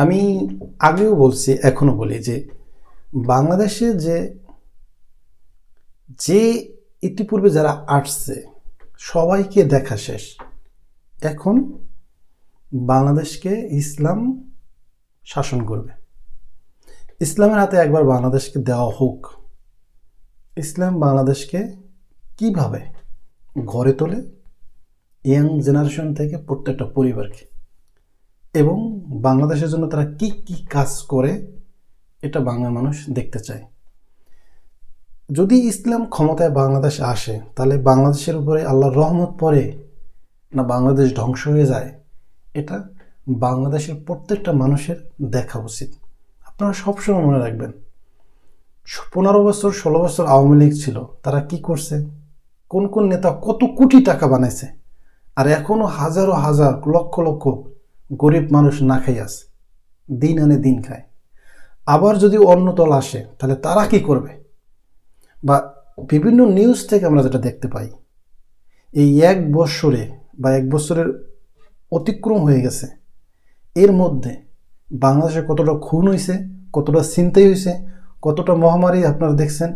আমি আগেও বলছি, এখনও বলি যে বাংলাদেশে যে যে ইতিপূর্বে যারা আসছে, সবাইকে দেখা শেষ। এখন বাংলাদেশকে ইসলাম শাসন করবে। ইসলামের হাতে একবার বাংলাদেশকে দেওয়া হোক। ইসলাম বাংলাদেশকে কীভাবে গড়ে তোলে? ইয়াং জেনারেশন থেকে প্রত্যেকটা পরিবারকে। এবং বাংলাদেশের জন্য তারা কি কি কাজ করে, এটা বাংলার মানুষ দেখতে চায়। যদি ইসলাম ক্ষমতায় বাংলাদেশ আসে, তাহলে বাংলাদেশের উপরে আল্লাহর রহমত পড়ে না বাংলাদেশ ধ্বংস হয়ে যায়? এটা বাংলাদেশের প্রত্যেকটা মানুষের দেখা উচিত। আপনারা সবসময় মনে রাখবেন, পনেরো বছর, ষোলো বছর আওয়ামী লীগ ছিল, তারা কি করছে? কোন কোন নেতা কত কোটি টাকা বানাইছে? আর এখনও হাজারো হাজার, লক্ষ লক্ষ গরিব মানুষ না খাই আছে। দিন আনে দিন খায়। আবার যদি অন্য আসে, তাহলে তারা কি করবে? বা বিভিন্ন নিউজ থেকে আমরা যেটা দেখতে পাই, এই এক বৎসরে বা এক বছরের অতিক্রম হয়ে গেছে। এর মধ্যে বাংলাদেশে কতটা খুন হয়েছে কতটা চিন্তাই হয়েছে কতটা মহামারী আপনারা দেখছেন,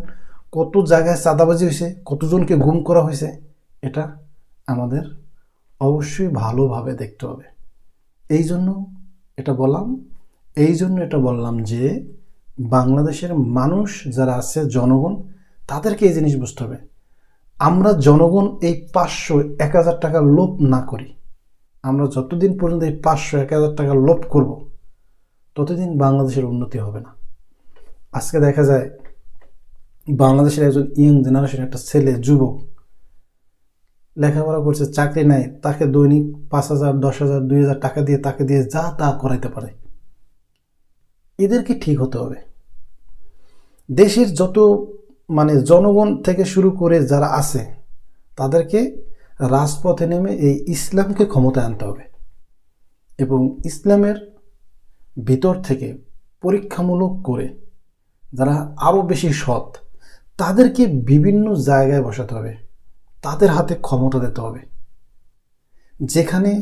কত জায়গায় চাঁদাবাজি হয়েছে কতজনকে গুম করা হয়েছে এটা আমাদের অবশ্যই ভালোভাবে দেখতে হবে। এই জন্য এটা বললাম এই জন্য এটা বললাম যে বাংলাদেশের মানুষ যারা আছে, জনগণ, তাদেরকে এই জিনিস বুঝতে হবে। আমরা জনগণ এই পাঁচশো এক হাজার টাকা লোভ না করি। আমরা যতদিন পর্যন্ত এই পাঁচশো এক হাজার টাকা লোভ করব, ততদিন বাংলাদেশের উন্নতি হবে না। আজকে দেখা যায় বাংলাদেশের একজন ইয়ং জেনারেশন একটা ছেলে, যুবক লেখাপড়া করছে, চাকরি নাই, তাকে দৈনিক পাঁচ হাজার, দশ হাজার, দুই হাজার টাকা দিয়ে, তাকে দিয়ে যা তা করাইতে পারে। এদেরকে ঠিক হতে হবে। দেশের যত মানে জনগণ থেকে শুরু করে যারা আছে, তাদেরকে রাজপথে নেমে এই ইসলামকে ক্ষমতায় আনতে হবে এবং ইসলামের ভিতর থেকে পরীক্ষামূলক করে যারা আরও বেশি সৎ, তাদেরকে বিভিন্ন জায়গায় বসাতে হবে। তাদের হাতে ক্ষমতা দিতে হবে। যেখানে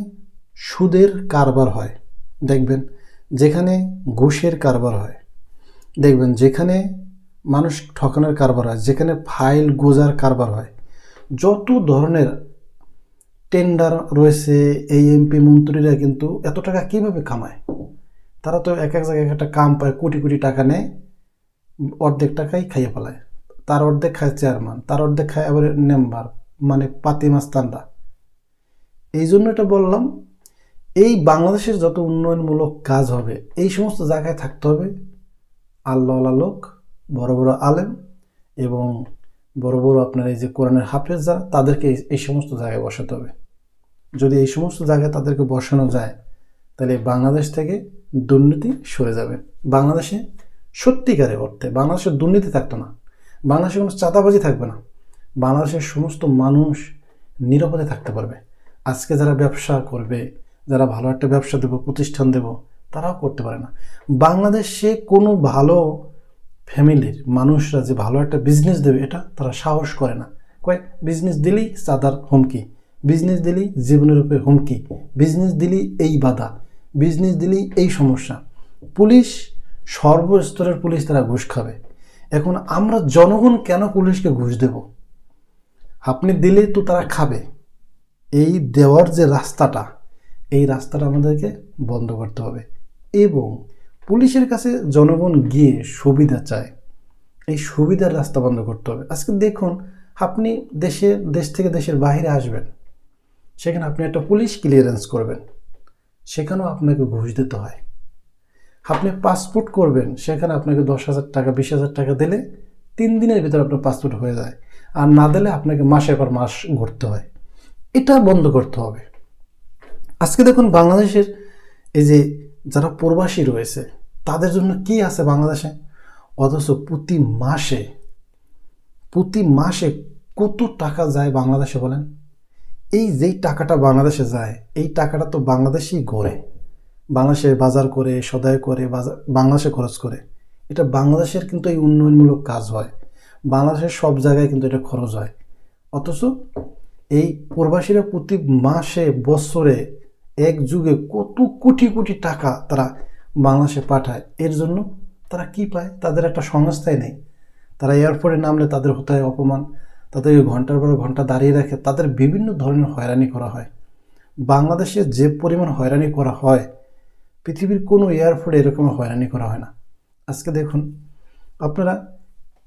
সুদের কারবার হয়, দেখবেন, যেখানে ঘুষের কারবার হয়, দেখবেন, যেখানে মানুষ ঠকানোর কারবার হয়, যেখানে ফাইল গোজার কারবার হয়, যত ধরনের টেন্ডার রয়েছে এই এমপি মন্ত্রীরা কিন্তু এত টাকা কীভাবে কামায়? তারা তো এক এক জায়গায় এক একটা কাম পায়, কোটি কোটি টাকা নেয়, অর্ধেক টাকাই খাইয়ে ফেলায়। তার অর্ধেক খায় চেয়ারম্যান তার অর্ধেক খায় আবার মেম্বার মানে পাতি মাস্তানরা এই জন্য এটা বললাম, এই বাংলাদেশের যত উন্নয়নমূলক কাজ হবে, এই সমস্ত জায়গায় থাকতে হবে। আল্লাহ লোক, বড় বড় আলেম এবং বড় বড় আপনার এই যে কোরআনের হাফেজ যারা, তাদেরকে এই- এই সমস্ত জায়গায় বসাতে হবে। যদি এই সমস্ত জায়গায় তাদেরকে বসানো যায়, তাহলে বাংলাদেশ থেকে দুর্নীতি সরে যাবে। বাংলাদেশে সত্যিকারের অর্থে, বাংলাদেশের দুর্নীতি থাকতো না। বাংলাদেশে কোনো চাঁদাবাজি থাকবে না। বাংলাদেশের সমস্ত মানুষ নিরাপদে থাকতে পারবে। আজকে যারা ব্যবসা করবে, যারা ভালো একটা ব্যবসা দেবো, প্রতিষ্ঠান দেব, তারাও করতে পারে না। বাংলাদেশে কোনো ভালো ফ্যামিলির মানুষরা যে ভালো একটা বিজনেস দেবে, এটা তারা সাহস করে না। কয় বিজনেস দিলেই চাঁদার হুমকি। বিজনেস দিলেই জীবনের উপরে হুমকি। বিজনেস দিলেই এই বাধা। বিজনেস দিলেই এই সমস্যা। পুলিশ, সর্বস্তরের পুলিশ তারা ঘুষ খাবে। এখন আমরা জনগণ কেন পুলিশকে ঘুষ দেব? আপনি দিলে তো তারা খাবে। এই দেওয়ার যে রাস্তাটা, এই রাস্তাটা আমাদেরকে বন্ধ করতে হবে। এবং পুলিশের কাছে জনগণ গিয়ে সুবিধা চায়। এই সুবিধার রাস্তা বন্ধ করতে হবে। আজকে দেখুন, আপনি দেশে, দেশ থেকে দেশের বাইরে আসবেন। সেখানে আপনি একটা পুলিশ ক্লিয়ারেন্স করবেন। সেখানেও আপনাকে ঘুষ দিতে হয়। আপনি পাসপোর্ট করবেন, সেখানে আপনাকে দশ হাজার টাকা, বিশ হাজার টাকা দিলে তিন দিনের ভিতরে আপনার পাসপোর্ট হয়ে যায়। আর না দিলে আপনাকে মাসের পর মাস ঘুরতে হয়। এটা বন্ধ করতে হবে। আজকে দেখুন বাংলাদেশের এই যে যারা প্রবাসী রয়েছে, তাদের জন্য কি আছে বাংলাদেশে? অথচ প্রতি মাসে প্রতি মাসে কত টাকা যায় বাংলাদেশে বলেন? এই যেই টাকাটা বাংলাদেশে যায়, এই টাকাটা তো বাংলাদেশেই গড়ে। বাংলাদেশে বাজার করে, সদায় করে বাজার বাংলাদেশে খরচ করে। এটা বাংলাদেশের কিন্তু এই উন্নয়নমূলক কাজ হয়। বাংলাদেশের সব জায়গায় কিন্তু এটা খরচ হয়। অথচ এই প্রবাসীরা প্রতি মাসে, বছরে, এক যুগে কত কোটি কোটি টাকা তারা বাংলাদেশে পাঠায়। এর জন্য তারা কি পায়? তাদের একটা সংস্থাই নেই। তারা এয়ারপোর্টে নামলে তাদের হতে হয় অপমান। তাদেরকে ঘণ্টার পর ঘণ্টা দাঁড়িয়ে রাখে। তাদের বিভিন্ন ধরনের হয়রানি করা হয়। বাংলাদেশে যে পরিমাণ হয়রানি করা হয়, পৃথিবীর কোনো এয়ারপোর্টে এরকম হয়রানি করা হয় না। আজকে দেখুন, আপনারা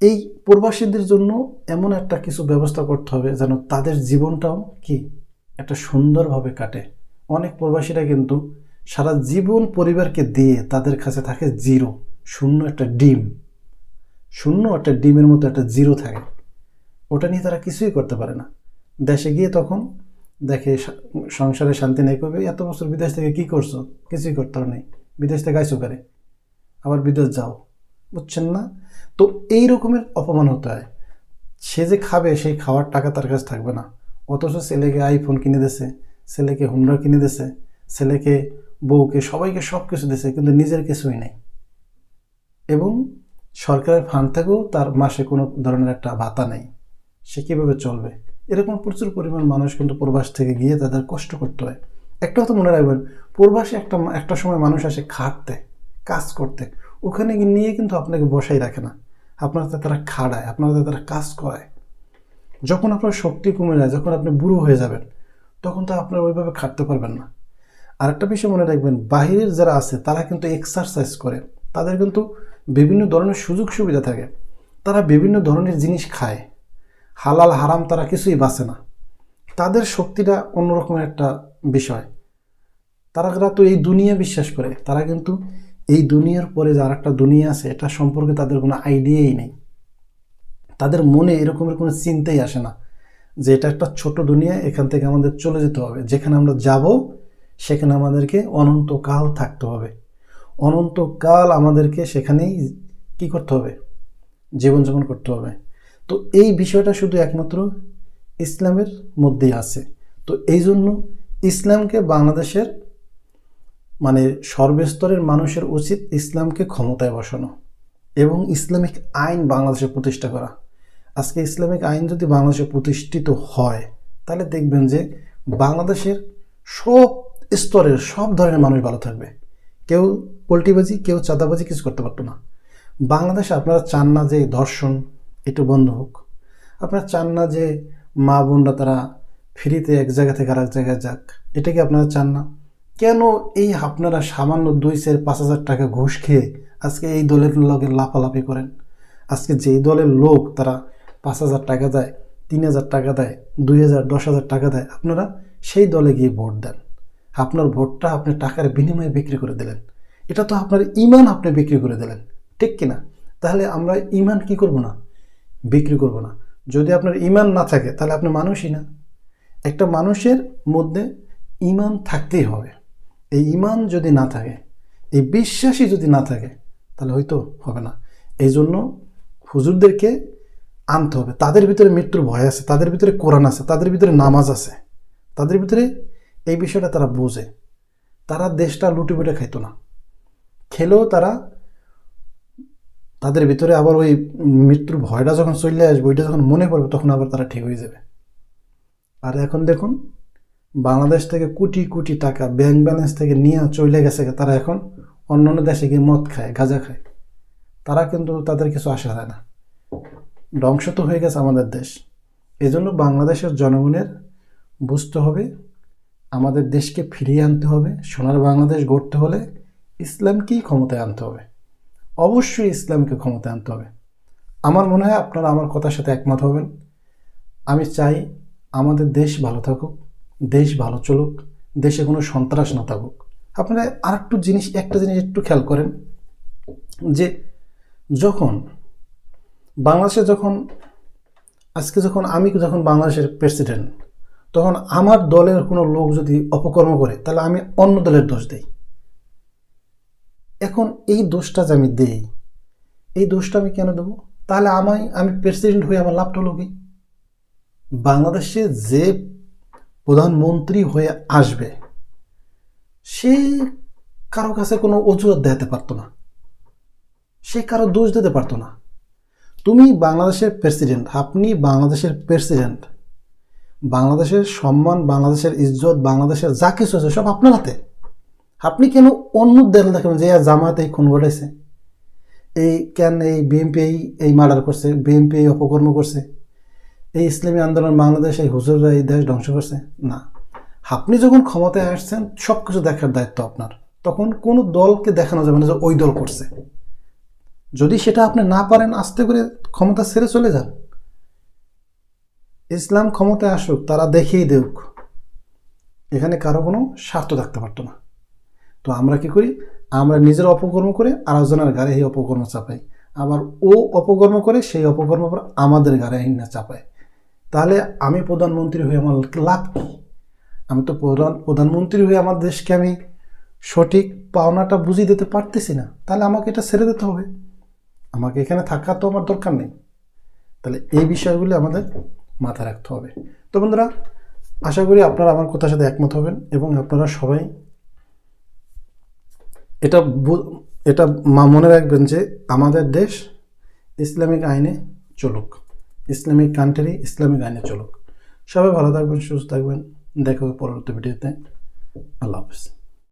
এই প্রবাসীদের জন্য এমন একটা কিছু ব্যবস্থা করতে হবে যেন তাদের জীবনটাও কি একটা সুন্দরভাবে কাটে। অনেক প্রবাসীরা কিন্তু সারা জীবন পরিবারকে দিয়ে তাদের কাছে থাকে জিরো, শূন্য একটা ডিম। শূন্য একটা ডিমের মতো একটা জিরো থাকে। ওটা নিয়ে তারা কিছুই করতে পারে না। দেশে গিয়ে তখন দেখে সংসারে শান্তি নেই করবে এত বছর বিদেশ থেকে কি করছ? কিছুই করতে নেই। বিদেশ থেকে আইসো করে আবার বিদেশ যাও। বুঝছেন না? তো এই রকমের অপমান হতে হয়। সে যে খাবে, সেই খাওয়ার টাকা তার কাছে থাকবে না। অথচ ছেলেকে আইফোন কিনে দিছে ছেলেকে হুন্ডা কিনে দিছে ছেলেকে, বউকে, সবাইকে সব কিছু দিছে কিন্তু নিজের কিছুই নেই। এবং সরকারের ফান্ড থেকেও তার মাসে কোনো ধরনের একটা ভাতা নেই। সে কীভাবে চলবে? এরকম প্রচুর পরিমাণ মানুষ কিন্তু প্রবাস থেকে গিয়ে তাদের কষ্ট করতে হয়। একটা কথা মনে রাখবেন, প্রবাসে একটা একটা সময় মানুষ আসে খাটতে, কাজ করতে। ওখানে নিয়ে কিন্তু আপনাকে বসাই রাখে না। আপনার হাতে তারা খাড়ায়, আপনার হাতে তারা কাজ করায়। যখন আপনার শক্তি কমে যায়, যখন আপনি বুড়ো হয়ে যাবেন, তখন তো আপনার ওইভাবে খাটতে পারবেন না। আর একটা বিষয় মনে রাখবেন, বাহিরের যারা আছে, তারা কিন্তু এক্সারসাইজ করে। তাদের কিন্তু বিভিন্ন ধরনের সুযোগ সুবিধা থাকে। তারা বিভিন্ন ধরনের জিনিস খায়। হালাল, হারাম তারা কিছুই বাঁচে না। তাদের শক্তিটা অন্যরকমের একটা বিষয়। তারা তো এই দুনিয়া বিশ্বাস করে। তারা কিন্তু এই দুনিয়ার পরে যার একটা দুনিয়া আছে এটা সম্পর্কে তাদের কোনো আইডিয়াই নেই। তাদের মনে এরকমের কোনো চিন্তাই আসে না যে এটা একটা ছোট দুনিয়া, এখান থেকে আমাদের চলে যেতে হবে। যেখানে আমরা যাব, সেখানে আমাদেরকে অনন্তকাল থাকতে হবে। অনন্তকাল আমাদেরকে সেখানেই কি করতে হবে? জীবনযাপন করতে হবে। তো এই বিষয়টা শুধু একমাত্র ইসলামের মধ্যেই আছে। তো এই জন্য ইসলামকে বাংলাদেশের মানে সর্বস্তরের মানুষের উচিত ইসলামকে ক্ষমতায় বসানো এবং ইসলামিক আইন বাংলাদেশে প্রতিষ্ঠা করা। আজকে ইসলামিক আইন যদি বাংলাদেশে প্রতিষ্ঠিত হয়, তাহলে দেখবেন যে বাংলাদেশের সব স্তরের সব ধরনের মানুষ ভালো থাকবে। কেউ পোল্ট্রিবাজি, কেউ চাঁদাবাজি কিছু করতে পারতো না। বাংলাদেশে আপনারা চান না যে ধর্ষণ একটু বন্ধ হোক। আপনারা চান না যে মা বোনরা তারা ফ্রিতে এক জায়গা থেকে আরেক জায়গায় যাক, এটা কি আপনারা চান না? কেন এই আপনারা সামান্য দুই চার পাঁচ হাজার টাকা ঘুষ খেয়ে আজকে এই দলের লোকের লাফালাফি করেন? আজকে যেই দলের লোক তারা পাঁচ হাজার টাকা দেয়, তিন হাজার টাকা দেয়, দুই হাজার, দশ হাজার টাকা দেয়, আপনারা সেই দলে গিয়ে ভোট দেন। আপনার ভোটটা আপনি টাকার বিনিময়ে বিক্রি করে দিলেন। এটা তো আপনার ইমান আপনি বিক্রি করে দিলেন। ঠিক কিনা তাহলে আমরা ইমান কি করব না? বিক্রি করব না। যদি আপনার ইমান না থাকে, তাহলে আপনি মানুষই না। একটা মানুষের মধ্যে ইমান থাকতেই হবে। এই ইমান যদি না থাকে, এই বিশ্বাসই যদি না থাকে, তাহলে হয়তো হবে না। এই জন্য হুজুরদেরকে আনতে হবে। তাদের ভিতরে মৃত্যুর ভয় আছে, তাদের ভিতরে কোরআন আছে, তাদের ভিতরে নামাজ আছে, তাদের ভিতরে এই বিষয়টা তারা বোঝে। তারা দেশটা লুটে বুটে খাইতো না। খেলেও তারা তাদের ভিতরে আবার ওই মৃত্যুর ভয়টা যখন চলে আসবে, ওইটা যখন মনে পড়বে, তখন আবার তারা ঠিক হয়ে যাবে। আর এখন দেখুন বাংলাদেশ থেকে কোটি কোটি টাকা ব্যাংক ব্যালেন্স থেকে নিয়ে চলে গেছে তারা এখন অন্য অন্য দেশে গিয়ে মদ খায়, গাঁজা খায়। তারা কিন্তু তাদের কিছু আশা হয় না। ধ্বংস তো হয়ে গেছে আমাদের দেশ। এজন্য বাংলাদেশের জনগণের বুঝতে হবে, আমাদের দেশকে ফিরিয়ে আনতে হবে, সোনার বাংলাদেশ গড়তে হলে ইসলামকেই ক্ষমতায় আনতে হবে। অবশ্যই ইসলামকে ক্ষমতায় আনতে হবে। আমার মনে হয় আপনারা আমার কথার সাথে একমত হবেন। আমি চাই আমাদের দেশ ভালো থাকুক। দেশ ভালো চলুক, দেশে কোনো সন্ত্রাস না থাকুক। আপনারা আর একটু জিনিস, একটা জিনিস একটু খেয়াল করেন যে যখন বাংলাদেশে যখন, আজকে যখন আমি যখন বাংলাদেশের প্রেসিডেন্ট তখন আমার দলের কোনো লোক যদি অপকর্ম করে, তাহলে আমি অন্য দলের দোষ দেই। এখন এই দোষটা যে আমি দেই, এই দোষটা আমি কেন দেবো? তাহলে আমায় আমি প্রেসিডেন্ট হয়ে আমার লাভটা কি? বাংলাদেশে যে প্রধানমন্ত্রী হয়ে আসবে, সে কারও কাছে কোনো অজুহাত দেখাতে পারতো না, সে কারও দোষ দিতে পারতো না। তুমি বাংলাদেশের প্রেসিডেন্ট, আপনি বাংলাদেশের প্রেসিডেন্ট, বাংলাদেশের সম্মান, বাংলাদেশের ইজ্জত, বাংলাদেশের যা কিছু আছে সব আপনার হাতে। আপনি কেন অন্য দেল দেখেন যে জামাত এই খুন ঘটাইছে? এই কেন এই বিএনপি এই মার্ডার করছে, বিএনপি এই অপকর্ম করছে? এই ইসলামী আন্দোলন বাংলাদেশ, এই হুজুররা এই দেশ ধ্বংস করছে? না। আপনি যখন ক্ষমতায় আসছেন সব কিছু দেখার দায়িত্ব আপনার। তখন কোনো দলকে দেখানো যাবে না যে ওই দল করছে। যদি সেটা আপনি না পারেন, আস্তে করে ক্ষমতা ছেড়ে চলে যান। ইসলাম ক্ষমতায় আসুক, তারা দেখিয়ে দেউক। এখানে কারও কোনো স্বার্থ থাকতে পারতো না। তো আমরা কি করি? আমরা নিজের অপকর্ম করে আরেকজনের গাড়ি এই অপকর্ম চাপাই। আবার ও অপকর্ম করে, সেই অপকর্ম পর আমাদের গাড়ি না চাপায়। তাহলে আমি প্রধানমন্ত্রী হয়ে আমার লাভ কি? আমি তো প্রধান, প্রধানমন্ত্রী হয়ে আমার দেশকে আমি সঠিক পাওনাটা বুঝিয়ে দিতে পারতেছি না। তাহলে আমাকে এটা ছেড়ে দিতে হবে। আমাকে এখানে থাকা তো আমার দরকার নেই। তাহলে এই বিষয়গুলি আমাদের মাথায় রাখতে হবে। তো বন্ধুরা, আশা করি আপনারা আমার কথার সাথে একমত হবেন এবং আপনারা সবাই এটা এটা মনে রাখবেন যে আমাদের দেশ ইসলামিক আইনে চলুক। ইসলামিক কান্ট্রি ইসলামিক আইনে চলুক। সবাই ভালো থাকবেন, সুস্থ থাকবেন। দেখা হবে পরবর্তী ভিডিওতে আল্লাহ হাফিজ।